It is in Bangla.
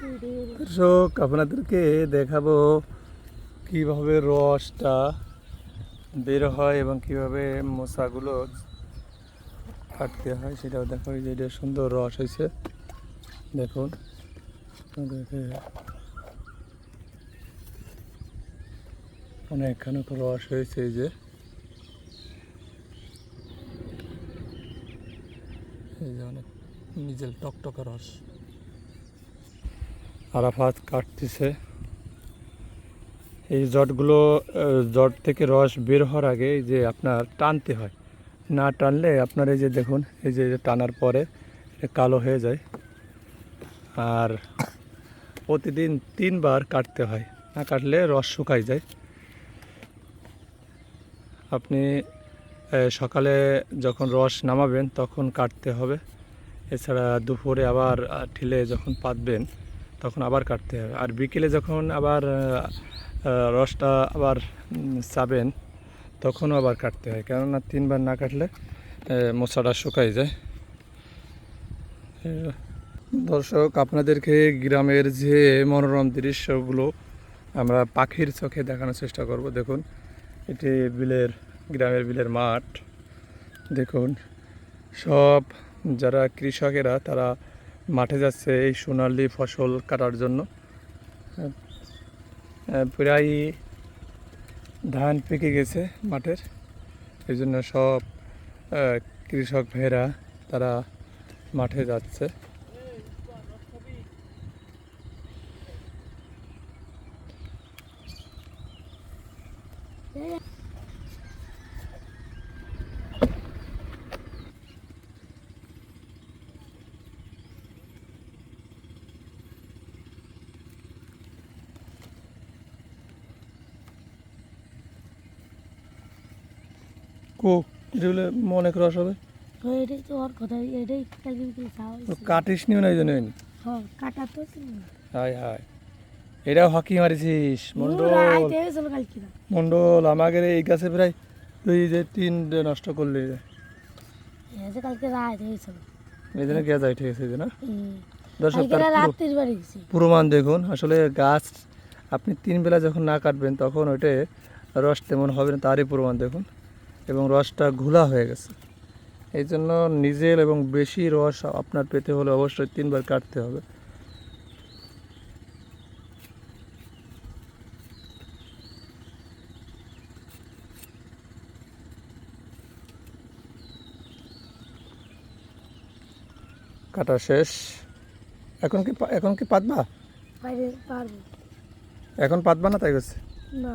দর্শক, আপনাদেরকে দেখাবো কীভাবে রসটা বের হয় এবং কীভাবে মশাগুলো কাটতে হয় সেটাও দেখো যে এটা সুন্দর রস হয়েছে। দেখুন অনেকখানি রস হয়েছে এই যে। এই যে অনেক নিজের টকটকা রস। আরাফাত কাটতেছে। এই জটগুলো জট থেকে রস বের হওয়ার আগে এই যে আপনার টানতে হয়। না টানলে আপনার এই যে দেখুন, এই যে টানার পরে কালো হয়ে যায়। আর প্রতিদিন তিনবার কাটতে হয়। না কাটলে রস শুকাই যায়। আপনি সকালে যখন রস নামাবেন তখন কাটতে হবে। এছাড়া দুপুরে আবার ঠিলে যখন পাতবেন তখন আবার কাটতে হবে। আর বিকেলে যখন আবার রসটা আবার চাবেন, তখনও আবার কাটতে হয়। কেননা তিনবার না কাটলে মশাটা শুকাই যায়। দর্শক, আপনাদেরকে গ্রামের যে মনোরম দৃশ্যগুলো আমরা পাখির চোখে দেখানোর চেষ্টা করব। দেখুন, এটি বিলের, গ্রামের বিলের মাঠ। দেখুন, সব যারা কৃষকেরা, তারা মাঠে যাচ্ছে এই সোনালি ফসল কাটার জন্য। প্রায় ধান পেকে গেছে মাঠের। এই জন্য সব কৃষক ভাইয়েরা তারা মাঠে যাচ্ছে। কো এটা হলে অনেক রস হবে। এটাই তো ওর কথা এটাই কালকে বিকেলে খাওয়া তো কাটিস নিও না এই জন্য হ্যাঁ কাটা তো। হায় হায়। এটাও হকি মারিছিস মন্ডল। মন্ডল আমাদের এই গাছে প্রায় তুই যে তিন নষ্ট করলি কালকে রাত হয়েছিল এই জন্য না দর্শক বাড়ি গেছি। প্রমাণ দেখুন আসলে গাছ আপনি তিন বেলা যখন না কাটবেন তখন ওইটা রস তেমন হবে না তারই প্রমাণ দেখুন। এবং রসটা ঘোলা হয়ে গেছে। এই জন্য নিজের এবং বেশি রস আপনার পেতে হলে অবশ্যই তিনবার কাটতে হবে। কাটা শেষ। এখন কি এখন কি পাতবা? এখন পাতবা না তাই গেছে না।